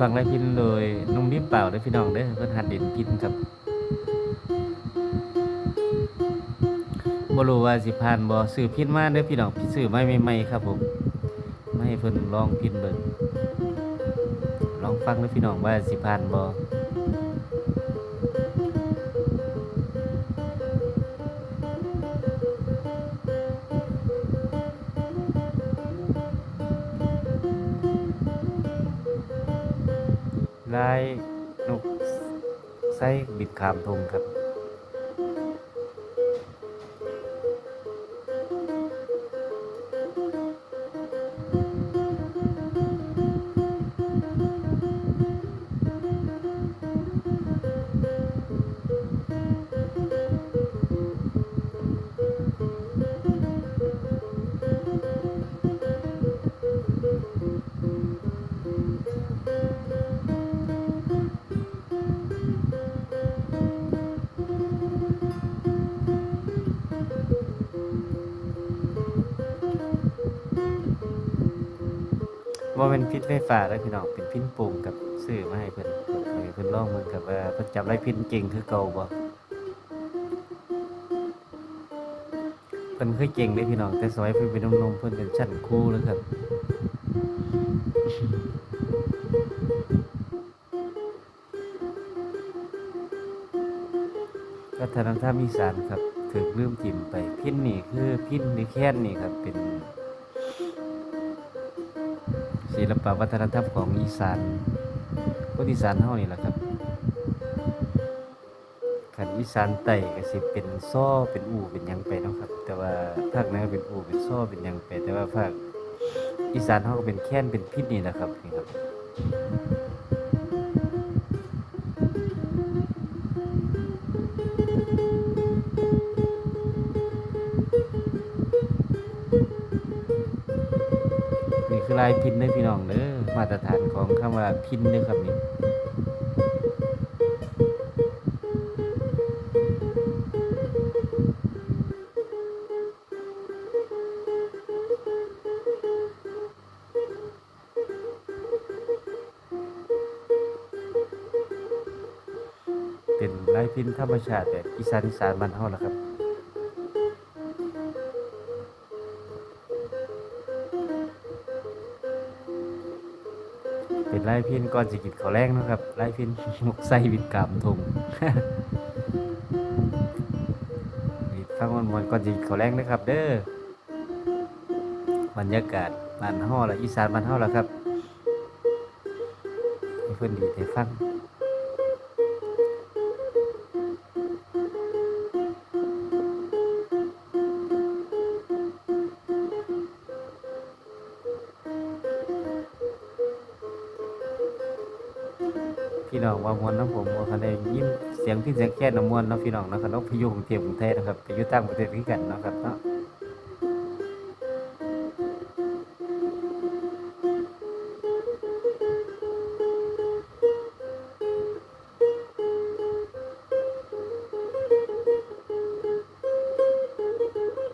ฟังและพินโดยนุ่มนิ่มเปล่าเด้อพี่น้องเด้อเพื่อนหัดเด่นพินครับบรูว่าสิผ่านบ่สื่อพินมาเด้อพี่น้องสื่อไม่ไม่ครับผมไม่ให้เพิ่นลองพินเบิ่งลองฟังเด้อพี่น้องว่าสิผ่านบ่ ลายนกไส้บิดขามทงครับ ว่าเป็นพิษไฟฟ้าแล้วพี่น้องเป็นพินโป่งกับซื้อมาให้เพิ่นให้เพิ่นลองเบิ่งกับว่าเพิ่นจับไรพินเก่งคือเก่าบ่เพิ่นเคยเก่งเลยพี่น้องแต่สมัยเพิ่นเป็นนมๆเพิ่นเป็นชั้นครูแล้วครับวัฒนธรรมอีสานครับถึกลืมจิ้มไปพินนี่คือพินหรือแค้นนี่ครับเป็น ศิลปะวัฒนธรรมของอีสานคนอีสานเท่านี่แหละครับขันอีสานไต่ก็สิเป็นซ้อเป็นอู่เป็นยังไปเนาะครับ แต่ว่าภาคเหนือเป็นอู่เป็นซ้อเป็นยังไป แต่ว่าภาคอีสานเฮาก็เป็นแค้นเป็นพิษนี่แหละครับนี่ครับ คือลายพินเด้อพี่น้องเด้อมาตรฐานของคำว่าพินเด้อครับนี่เป็นลายพินธรรมชาติแบบอีสานอีสานบ้านเฮาล่ะครับ เป็นไล่พินก่อนสิกินข้าแรงนะครับไล่พินหมกไส้บิดกามทงนี่ฟังมันๆก่อนสิกินข้าแรงนะครับ เด้อบรรยากาศบ้านห่อละอีสานบ้านห่อละครับเพื่อนดีแต่ฟัง พี่น้องว่ามวนน้ำผมว่าคันได้ยินเสียงพี่เสียงแค่นน้ำมวนนะพี่น้องนะคันต้องไปอยู่กรุงเทพกรุงเทพนะครับไปยุต่างประเทศคือกันนะครับเนาะ